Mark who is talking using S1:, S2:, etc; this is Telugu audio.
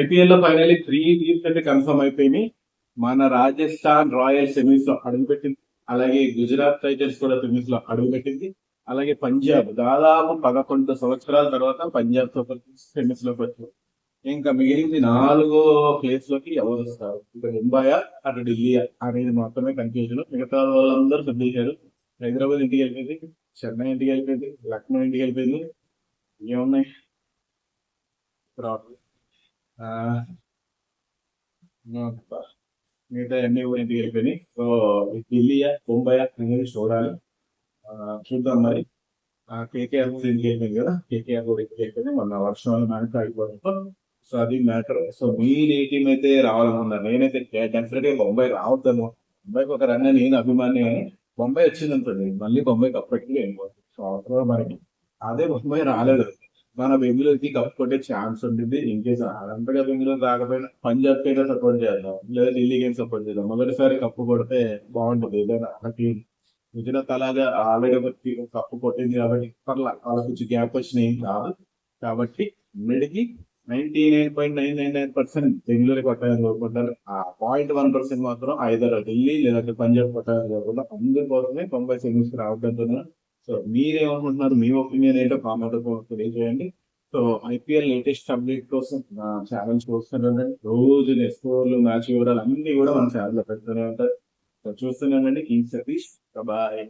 S1: ఐపీఎల్లో ఫైనల్లీ త్రీ టీమ్స్ అయితే కన్ఫర్మ్ అయిపోయినాయి. మన రాజస్థాన్ రాయల్స్ సెమీస్లో అడుగుపెట్టింది. అలాగే గుజరాత్ టైటన్స్ కూడా సెమీస్లో అడుగుపెట్టింది. అలాగే పంజాబ్ దాదాపు పదకొండు సంవత్సరాల తర్వాత పంజాబ్ సూపర్ కింగ్స్ సెమీస్లోకి వచ్చారు. ఇంకా మిగిలింది నాలుగో ప్లేస్లోకి ఎవరు వస్తారు? ఇక్కడ ముంబయా అటు ఢిల్లీయా అనేది మాత్రమే కన్ఫ్యూజన్ మిగతా వాళ్ళందరూ సిద్ధించారు హైదరాబాద్ ఇంటికి వెళ్ళిపోయింది చెన్నై ఇంటికి వెళ్ళిపోయింది లక్నో ఇంటికి వెళ్ళిపోయింది. ఏమున్నాయి? రావట్లేదు. ఆ, మిగతా అన్ని కూడా ఇంటికి వెళ్ళిపోయినాయి. సో ఢిల్లీయా ముంబయా అనేది చూడాలి. చూద్దాం మరి. కేకేఆర్ కూడా ఇంటికి వెళ్ళిపోయింది కదా. కేకేఆర్ కూడా ఇంటికి వెళ్ళిపోయింది. మొన్న వర్షం మ్యాటర్ ఆగిపోవడంతో సో అది మ్యాటర్. సో మీరు ఏ టీం అయితే రావాలనుకున్నారు నేనైతే డెఫినెట్గా బొంబాయి రావద్దాము. బొంబాయికి ఒక రన్ నేను అభిమాని అని బొంబాయి వచ్చింది అనుకోండి మళ్ళీ బొంబాయికి అప్పటికి వెళ్ళిపోతుంది సో అవసరం మనకి అదే బొంబాయి రాలేదు. మన బెంగళూరుకి కప్ కొట్టే ఛాన్స్ ఉంటుంది ఇంకేస్ అదంతగా బెంగళూరు రాకపోయినా పంజాబ్ కైనా సపోర్ట్ చేద్దాం. లేదా ఢిల్లీకి ఏం సపోర్ట్ చేద్దాం. మొదటిసారి కప్పు కొడితే బాగుంటుంది. ఏదైనా మనకి గుజరాత్ అలాగా ఆల్రెడీ కప్పు కొట్టింది కాబట్టి పర్లా వాళ్ళకి కొంచెం గ్యాప్ వచ్చినాయి కాదు. కాబట్టి మిడికి ninety nine point nine nine nine percent Bengaluru కొట్టాలని కోరుకుంటారు ఆ పాయింట్ వన్ పర్సెంట్ మాత్రం ఐదర్ ఢిల్లీ లేదంటే పంజాబ్ కొట్టాలని కోరుకుంటారు అందుకోసమే తొంభై సెకండ్స్ రావడంతో సో మీరేమనుకుంటున్నారు? మీ ఒపీనియన్ ఏంటో కామెంట్ తెలియజేయండి. సో ఐపీఎల్ లేటెస్ట్ అప్డేట్ కోసం నా ఛానల్ రోజు స్కోర్లు మ్యాచ్ వివరాలు అన్ని కూడా మన ఛానల్లో పెడుతూనే ఉంటారు. సో చూస్తూనే ఉండండి. King Satish bye